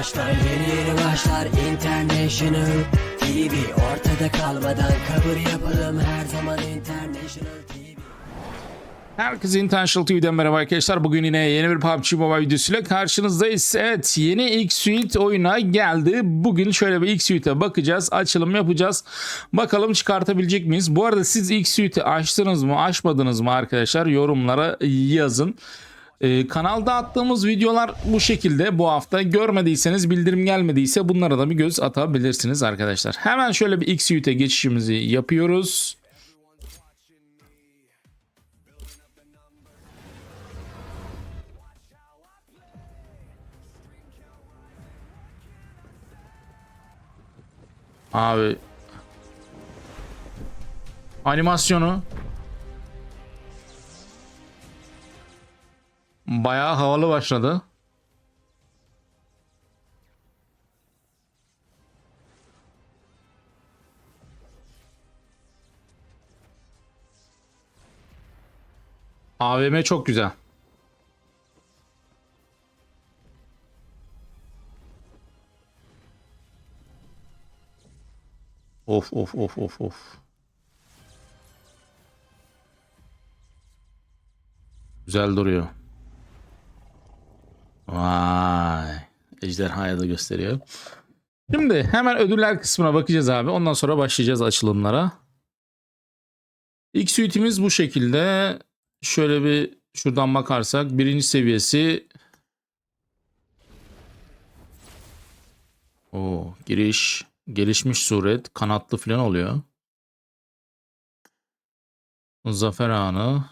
başlar Yeni yeni başlar International TV Ortada kalmadan kabul yapalım Her zaman International TV Herkese Intentional TV'den merhaba arkadaşlar. Bugün yine yeni bir PUBG Mobile videosuyla karşınızdayız. Evet yeni X-Suite oyuna geldi. Bugün şöyle bir X-Suite'e bakacağız. Açılım yapacağız. Bakalım çıkartabilecek miyiz? Bu arada siz X-Suite'i açtınız mı açmadınız mı arkadaşlar? Yorumlara yazın. Ee, kanalda attığımız videolar bu şekilde bu hafta. Görmediyseniz bildirim gelmediyse bunlara da bir göz atabilirsiniz arkadaşlar. Hemen şöyle bir X-Suite'e geçişimizi yapıyoruz. Abi animasyonu bayağı havalı başladı. AVM çok güzel. Of of of of of. Güzel duruyor. Vay. Ejderhaya da gösteriyor. Şimdi hemen ödüller kısmına bakacağız abi. Ondan sonra başlayacağız açılımlara. İlk suite'imiz bu şekilde. Şöyle bir şuradan bakarsak birinci seviyesi o giriş gelişmiş suret kanatlı falan oluyor. Zafer anı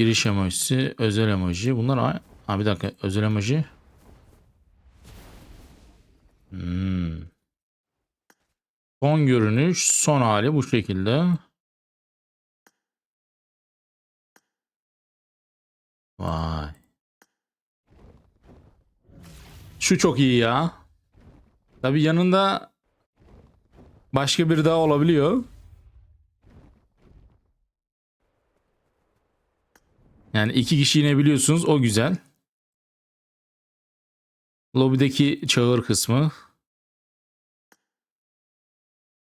giriş emojisi özel emoji. Bunlar ha bir dakika. Özel emoji. Hmm. son görünüş son hali bu şekilde. Vay. Şu çok iyi ya. Tabi yanında başka bir daha olabiliyor. Yani iki kişi inebiliyorsunuz. O güzel. Lobideki çağır kısmı.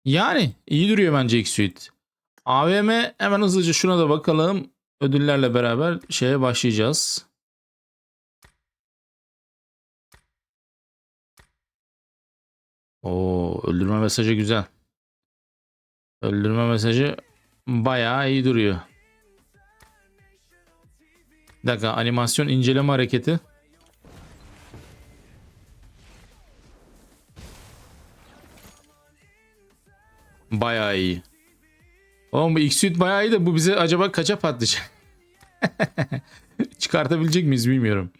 Yani iyi duruyor bence X-Suite. AVM hemen hızlıca şuna da bakalım. Ödüllerle beraber şeye başlayacağız. Oo, öldürme mesajı güzel. Öldürme mesajı bayağı iyi duruyor. Bir dakika animasyon inceleme hareketi. Bayağı iyi. Oğlum bu X-Suite bayağı iyi de bu bize acaba kaça patlayacak? Çıkartabilecek miyiz bilmiyorum.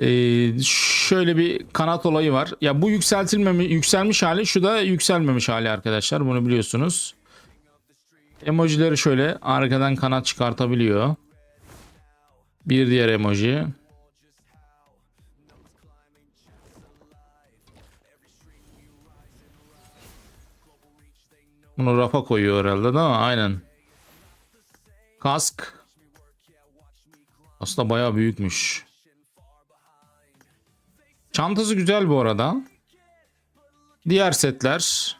Ee, şöyle bir kanat olayı var. Ya bu yükseltilmemi yükselmiş hali, şu da yükselmemiş hali arkadaşlar. Bunu biliyorsunuz. Emojileri şöyle arkadan kanat çıkartabiliyor. Bir diğer emoji. Bunu rafa koyuyor herhalde değil mi? Aynen. Kask. Aslında bayağı büyükmüş. Çantası güzel bu arada. Diğer setler.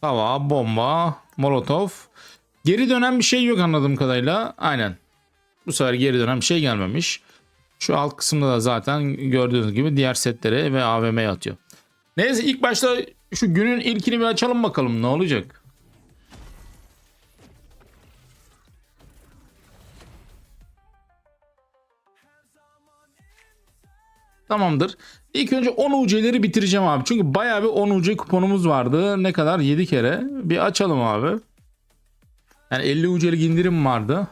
Hava, bomba, molotov. Geri dönen bir şey yok anladığım kadarıyla. Aynen. Bu sefer geri dönen bir şey gelmemiş. Şu alt kısımda da zaten gördüğünüz gibi diğer setlere ve AVM'ye atıyor. Neyse ilk başta şu günün ilkini bir açalım bakalım ne olacak. Tamamdır. İlk önce 10 UC'leri bitireceğim abi. Çünkü bayağı bir 10 UC kuponumuz vardı. Ne kadar? 7 kere. Bir açalım abi. Yani 50 UC'lik indirim vardı.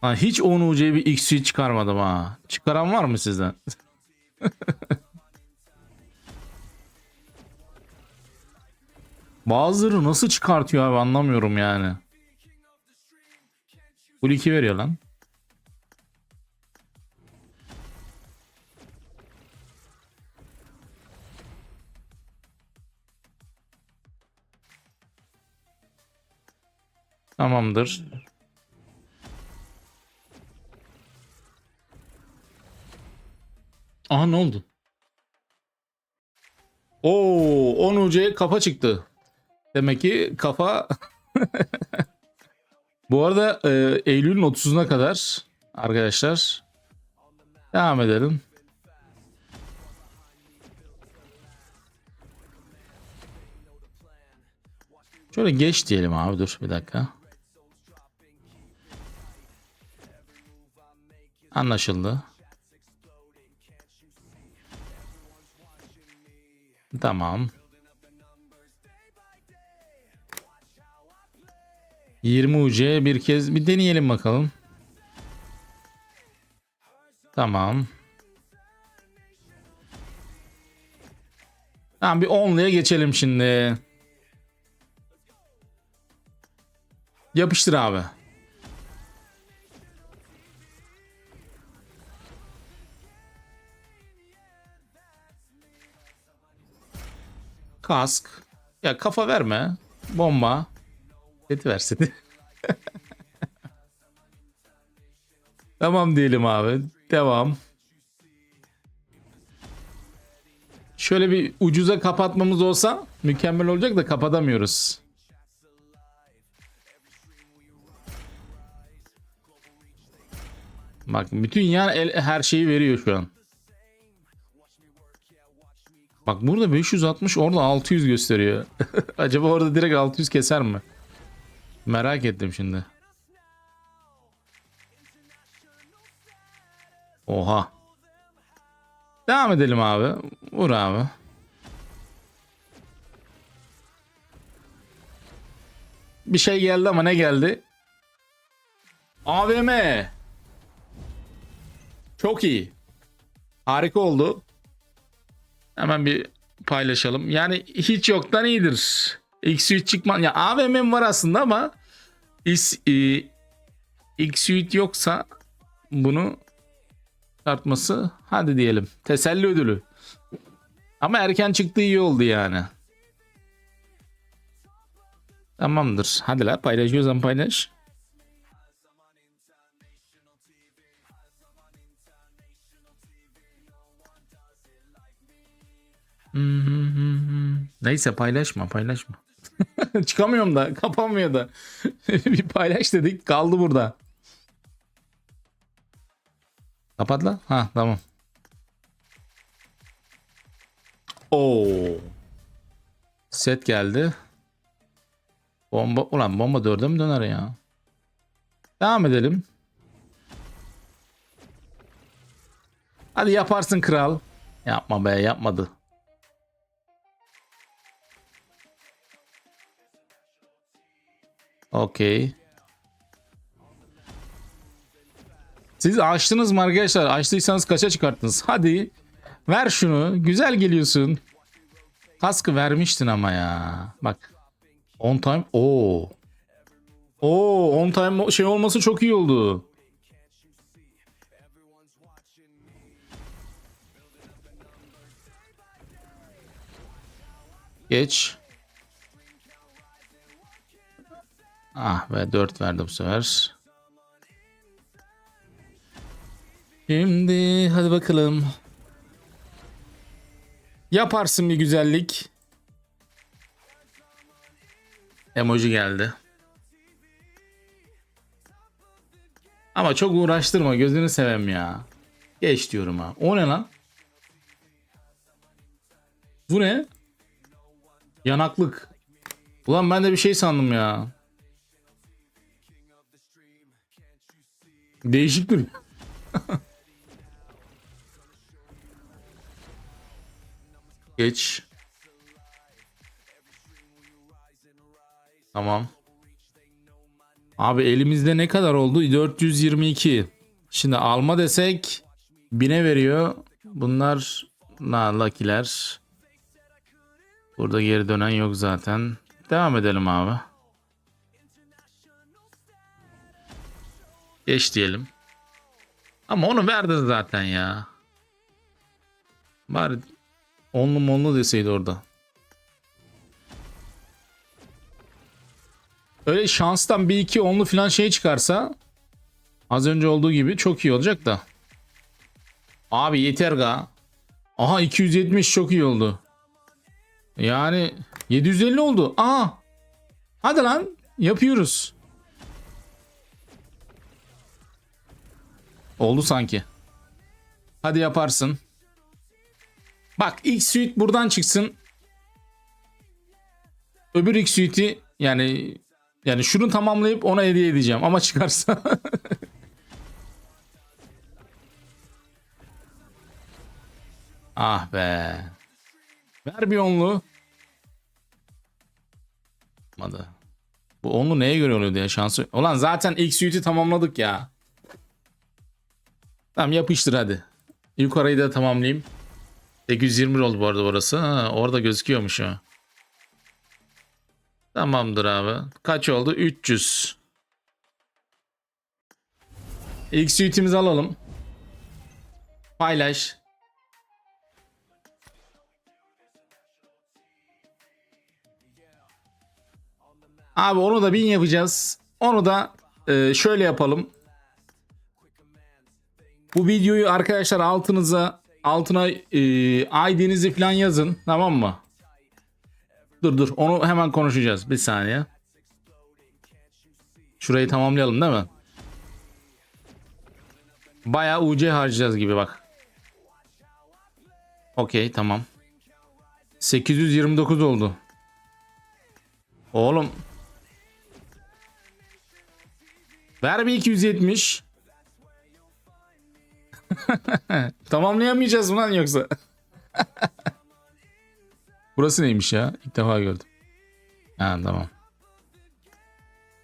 Ha, hiç 10 UC'ye bir XC çıkarmadım ha. Çıkaran var mı sizden? Bazıları nasıl çıkartıyor abi anlamıyorum yani. Full 2 veriyor lan. Tamamdır. Aha ne oldu? Oo 10 UC kafa çıktı. Demek ki kafa Bu arada e, Eylül'ün 30'una kadar arkadaşlar devam edelim. Şöyle geç diyelim abi dur bir dakika. Anlaşıldı. Tamam. 20 UC bir kez bir deneyelim bakalım. Tamam. Tamam bir 10'luya geçelim şimdi. Yapıştır abi. Kask. Ya kafa verme. Bomba. Seti ver seti. tamam diyelim abi. Devam. Şöyle bir ucuza kapatmamız olsa mükemmel olacak da kapatamıyoruz. Bak bütün yan el her şeyi veriyor şu an. Bak burada 560 orada 600 gösteriyor. Acaba orada direkt 600 keser mi? Merak ettim şimdi. Oha. Devam edelim abi. Vur abi. Bir şey geldi ama ne geldi? AVM. Çok iyi. Harika oldu. Hemen bir paylaşalım. Yani hiç yoktan iyidir. X-Suite çıkma. Ya AVM var aslında ama X-Suite yoksa bunu tartması hadi diyelim. Teselli ödülü. Ama erken çıktı iyi oldu yani. Tamamdır. Hadi la paylaşıyorsan paylaş. Neyse paylaşma paylaşma. Çıkamıyorum da kapanmıyor da. bir paylaş dedik kaldı burada. Kapat la. Ha tamam. Oo. Set geldi. Bomba ulan bomba dörde mi döner ya? Devam edelim. Hadi yaparsın kral. Yapma be yapmadı. Okey. Siz açtınız mı arkadaşlar? Açtıysanız kaça çıkarttınız? Hadi. Ver şunu. Güzel geliyorsun. Kaskı vermiştin ama ya. Bak. On time. Oo. Oo, on time şey olması çok iyi oldu. Geç. Ah ve 4 verdi bu sefer. Şimdi hadi bakalım. Yaparsın bir güzellik. Emoji geldi. Ama çok uğraştırma gözünü sevem ya. Geç diyorum ha. O ne lan? Bu ne? Yanaklık. Ulan ben de bir şey sandım ya. Değişik duruyor. Geç. Tamam. Abi elimizde ne kadar oldu? 422. Şimdi alma desek 1000'e veriyor. Bunlar na lucky'ler. Burada geri dönen yok zaten. Devam edelim abi. Geç diyelim. Ama onu verdin zaten ya. Bari onlu monlu deseydi orada. öyle şanstan bir iki onlu falan şey çıkarsa az önce olduğu gibi çok iyi olacak da. Abi yeter ga. Aha 270 çok iyi oldu. Yani 750 oldu. Aa. Hadi lan yapıyoruz. Oldu sanki. Hadi yaparsın. Bak ilk suite buradan çıksın. Öbür ilk suite'i yani yani şunu tamamlayıp ona hediye edeceğim ama çıkarsa. ah be. Ver bir onlu. Olmadı. Bu onlu neye göre oluyordu ya şansı? Ulan zaten ilk suite'i tamamladık ya. Tamam yapıştır hadi. Yukarıyı da tamamlayayım. 820 oldu bu arada orası. Ha, orada gözüküyormuş o. Tamamdır abi. Kaç oldu? 300. İlk suite'imizi alalım. Paylaş. Abi onu da bin yapacağız. Onu da e, şöyle yapalım. Bu videoyu arkadaşlar altınıza altına e, ID'nizi falan yazın tamam mı? Dur dur onu hemen konuşacağız bir saniye. Şurayı tamamlayalım değil mi? Bayağı UC harcayacağız gibi bak. Okey tamam. 829 oldu. Oğlum. Ver bir 270. Tamamlayamayacağız mı lan yoksa? Burası neymiş ya? İlk defa gördüm. Ha tamam.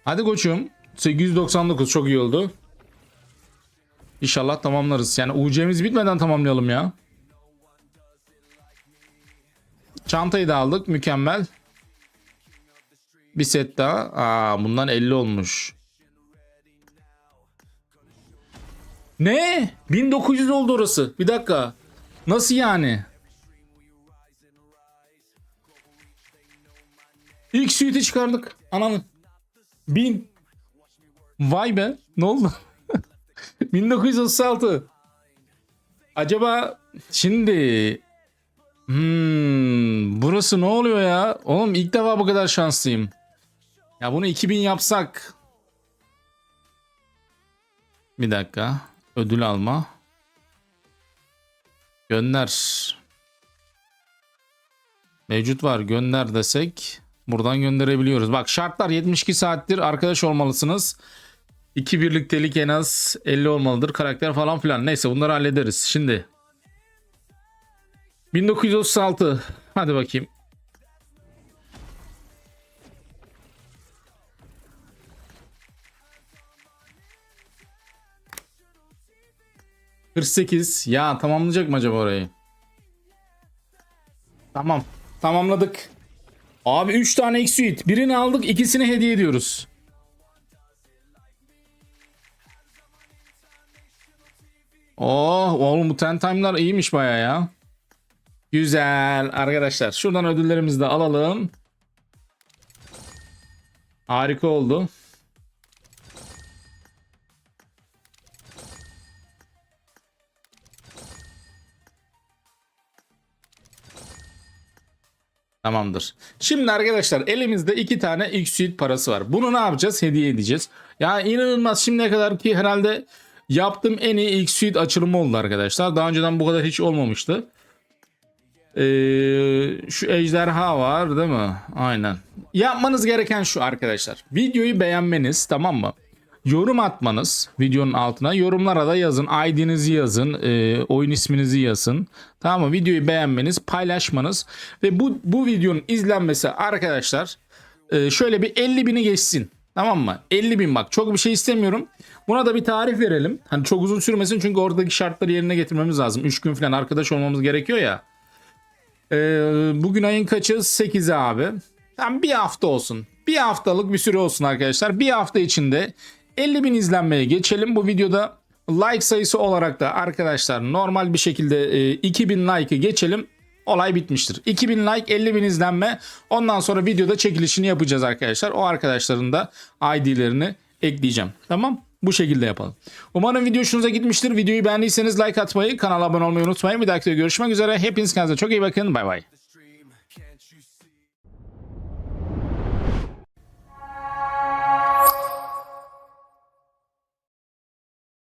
Hadi koçum. 899 çok iyi oldu. İnşallah tamamlarız. Yani UC'miz bitmeden tamamlayalım ya. Çantayı da aldık. Mükemmel. Bir set daha. Aa, bundan 50 olmuş. Ne? 1900 oldu orası. Bir dakika. Nasıl yani? İlk suite'i çıkardık. Ananı. 1000. Vay be. Ne oldu? 1936. Acaba şimdi Hmm, burası ne oluyor ya? Oğlum ilk defa bu kadar şanslıyım. Ya bunu 2000 yapsak. Bir dakika. Ödül alma. Gönder. Mevcut var gönder desek buradan gönderebiliyoruz. Bak şartlar 72 saattir arkadaş olmalısınız. 2 birliktelik en az 50 olmalıdır. Karakter falan filan. Neyse bunları hallederiz. Şimdi 1936. Hadi bakayım. ...48. Ya tamamlayacak mı acaba orayı? Tamam. Tamamladık. Abi 3 tane X-Suite. Birini aldık ikisini hediye ediyoruz. Oh oğlum bu ten time'lar iyiymiş baya ya. Güzel arkadaşlar. Şuradan ödüllerimizi de alalım. Harika oldu. Tamamdır. Şimdi arkadaşlar elimizde iki tane X Suite parası var. Bunu ne yapacağız? Hediye edeceğiz. Ya inanılmaz şimdiye kadar ki herhalde yaptığım en iyi X Suite açılımı oldu arkadaşlar. Daha önceden bu kadar hiç olmamıştı. Ee, şu ejderha var değil mi? Aynen. Yapmanız gereken şu arkadaşlar. Videoyu beğenmeniz tamam mı? Yorum atmanız videonun altına. Yorumlara da yazın. ID'nizi yazın. e, oyun isminizi yazın. Tamam mı? Videoyu beğenmeniz, paylaşmanız. Ve bu, bu videonun izlenmesi arkadaşlar e, şöyle bir 50 bini geçsin. Tamam mı? 50 bin bak çok bir şey istemiyorum. Buna da bir tarih verelim. Hani çok uzun sürmesin çünkü oradaki şartları yerine getirmemiz lazım. 3 gün falan arkadaş olmamız gerekiyor ya. Ee, bugün ayın kaçı? 8'i abi. Tam bir hafta olsun. Bir haftalık bir süre olsun arkadaşlar. Bir hafta içinde 50 bin izlenmeye geçelim. Bu videoda like sayısı olarak da arkadaşlar normal bir şekilde e, 2000 like'ı geçelim. olay bitmiştir. 2000 like 50 bin izlenme ondan sonra videoda çekilişini yapacağız arkadaşlar. O arkadaşların da ID'lerini ekleyeceğim. Tamam bu şekilde yapalım. Umarım video hoşunuza gitmiştir. Videoyu beğendiyseniz like atmayı, kanala abone olmayı unutmayın. Bir dahaki videoda görüşmek üzere. Hepiniz kendinize çok iyi bakın. Bay bay.